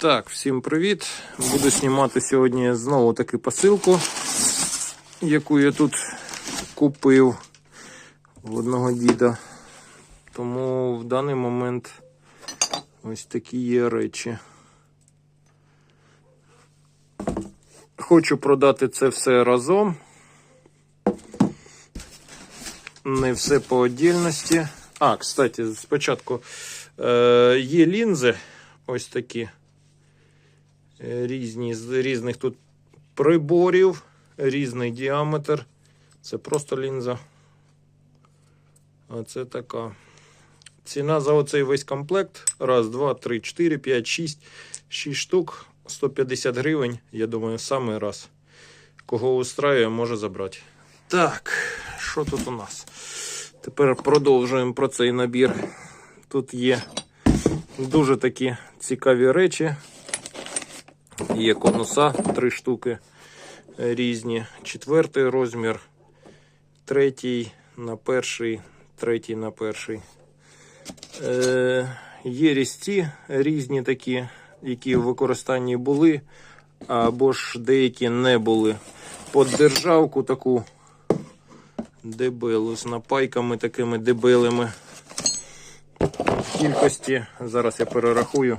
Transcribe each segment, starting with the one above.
Так, всім привіт. Буду знімати сьогодні знову таки посилку, яку я тут купив в одного діда. Тому в даний момент ось такі є речі. Хочу продати це все разом. Не все по отдільності. А, кстати, спочатку е, є лінзи ось такі. Е, Різні з різних тут приборів, різний діаметр. Це просто лінза. А це така. Ціна за оцей весь комплект. Раз, два, три, чотири, п'ять, шість, шість штук. 150 гривень. Я думаю, самий раз. Кого устраює, може забрати. Так, що тут у нас? Тепер продовжуємо про цей набір. Тут є дуже такі цікаві речі. Є конуса, три штуки різні. Четвертий розмір, третій на перший, третій на перший. Е, є різці різні такі, які в використанні були, або ж деякі не були. Под державку таку дебелу з напайками такими дебелими. Кількості. Зараз я перерахую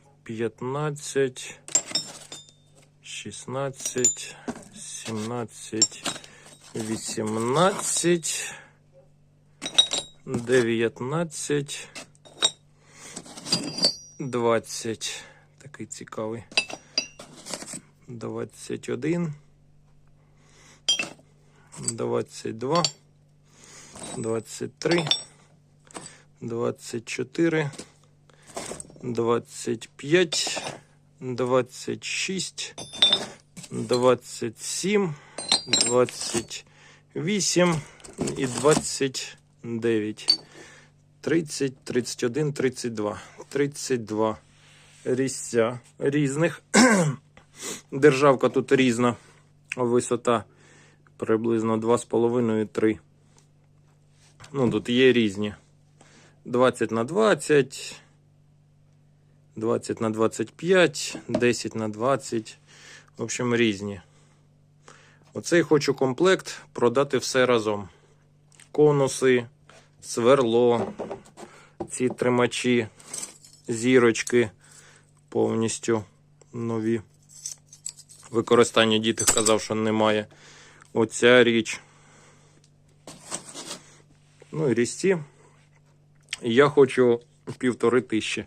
15, 16, 17, 18, 19, 20. Такий цікавий. 21, 22, 23, 24, 25, 26, 27, 28 і 29. 30, 31, 32. 32 різця різних. Державка тут різна. Висота приблизно 2,5-3. Ну, тут є різні. 20 на 20. 20 на 25, 10 на 20. В общем, різні. Оцей хочу комплект продати все разом. Конуси, сверло, ці тримачі, зірочки повністю нові. Використання діти казав, що немає. Оця річ. Ну і різці. Я хочу півтори тисячі.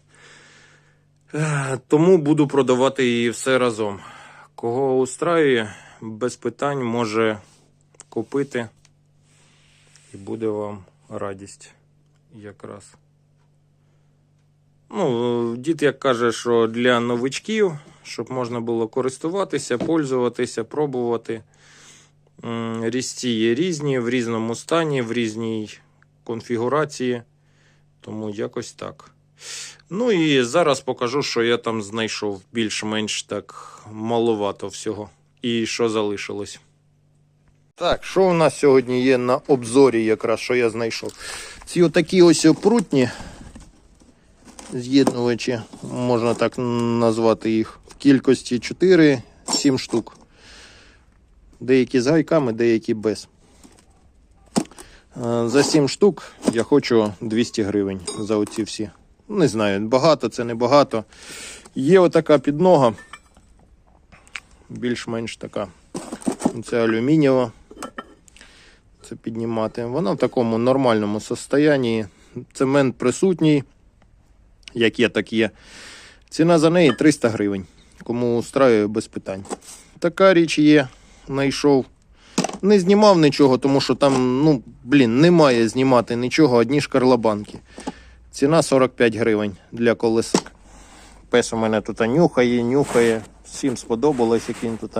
Е, Тому буду продавати її все разом. Кого устраює, без питань може купити. І буде вам радість якраз. Ну, дід як каже, що для новичків, щоб можна було користуватися, пользуватися, пробувати. Різці є різні, в різному стані, в різній конфігурації. Тому якось так. Ну і зараз покажу, що я там знайшов більш-менш так маловато всього. І що залишилось. Так, що у нас сьогодні є на обзорі, якраз що я знайшов? Ці отакі ось прутні з'єднувачі, можна так назвати їх, в кількості 4-7 штук. Деякі з гайками, деякі без. Е, За 7 штук я хочу 200 гривень за оці всі. Не знаю, багато це не багато. Є отака піднога. Більш-менш така. Це алюмінієва. Це піднімати. Вона в такому нормальному состоянні. Цемент присутній. Як є, так є. Ціна за неї 300 гривень. Кому устраює без питань. Така річ є. Знайшов. Не знімав нічого, тому що там, ну, блін, немає знімати нічого, одні шкарлабанки. Ціна 45 гривень для колеса. Пес у мене тут нюхає, нюхає. Всім сподобалось, як він тут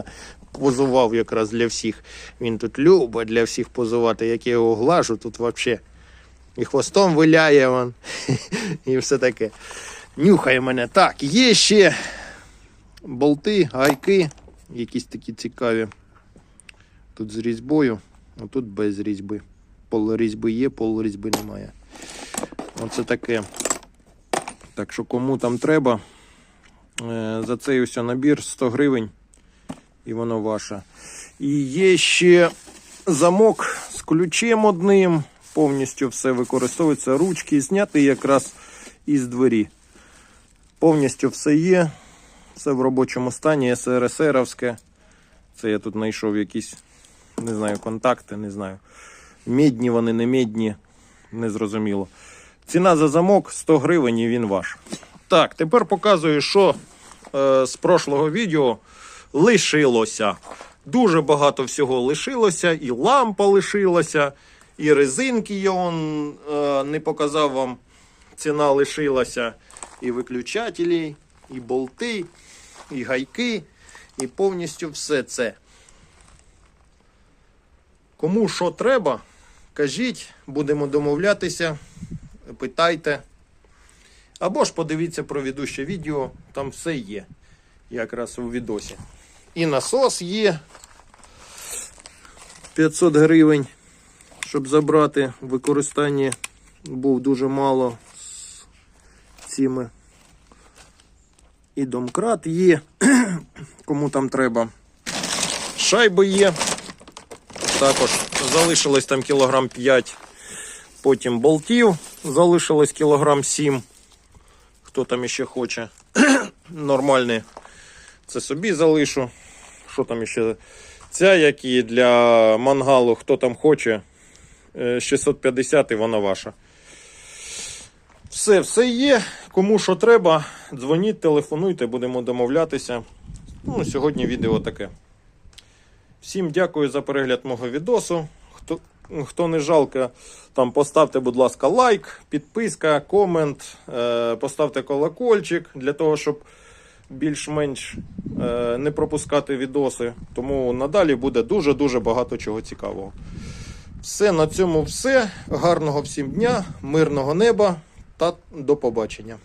позував якраз для всіх. Він тут любить для всіх позувати, як я його глажу, тут взагалі. І хвостом виляє він. І все таке. Нюхає мене. Так, є ще болти, гайки, якісь такі цікаві. Тут з різьбою, а тут без різьби. Полурізьби є, полурізьби немає. Оце таке. Так що кому там треба, е, за цей ось набір 100 гривень і воно ваше. І є ще замок з ключем одним. Повністю все використовується. Ручки зняти якраз із двері. Повністю все є. Все в робочому стані, СРСРовське. Це я тут знайшов якісь, не знаю, контакти, не знаю. Медні вони, не медні, не зрозуміло. Ціна за замок 100 гривень і він ваш. Так, тепер показую, що е, з прошлого відео лишилося. Дуже багато всього лишилося, і лампа лишилася, і резинки я он, е, не показав вам. Ціна лишилася, і виключателі, і болти, і гайки, і повністю все це. Кому що треба, кажіть, будемо домовлятися, питайте. Або ж подивіться про ведуще відео, там все є. Якраз у відосі. І насос є 500 гривень, щоб забрати. В використанні був дуже мало з цими. І домкрат є, кому там треба. Шайби є. Також залишилось там кілограм 5. Потім болтів залишилось кілограм 7. Хто там іще хоче. Нормальний. Це собі залишу. Що там іще? Ця, як і для мангалу, хто там хоче. Е, 650 і вона ваша. Все, все є. Кому що треба, дзвоніть, телефонуйте, будемо домовлятися. Ну, сьогодні відео таке. Всім дякую за перегляд мого відосу. Хто, хто не жалко, там поставте, будь ласка, лайк, підписка, комент, е, поставте колокольчик для того, щоб більш-менш е, не пропускати відоси. Тому надалі буде дуже-дуже багато чого цікавого. Все на цьому все. Гарного всім дня, мирного неба та до побачення.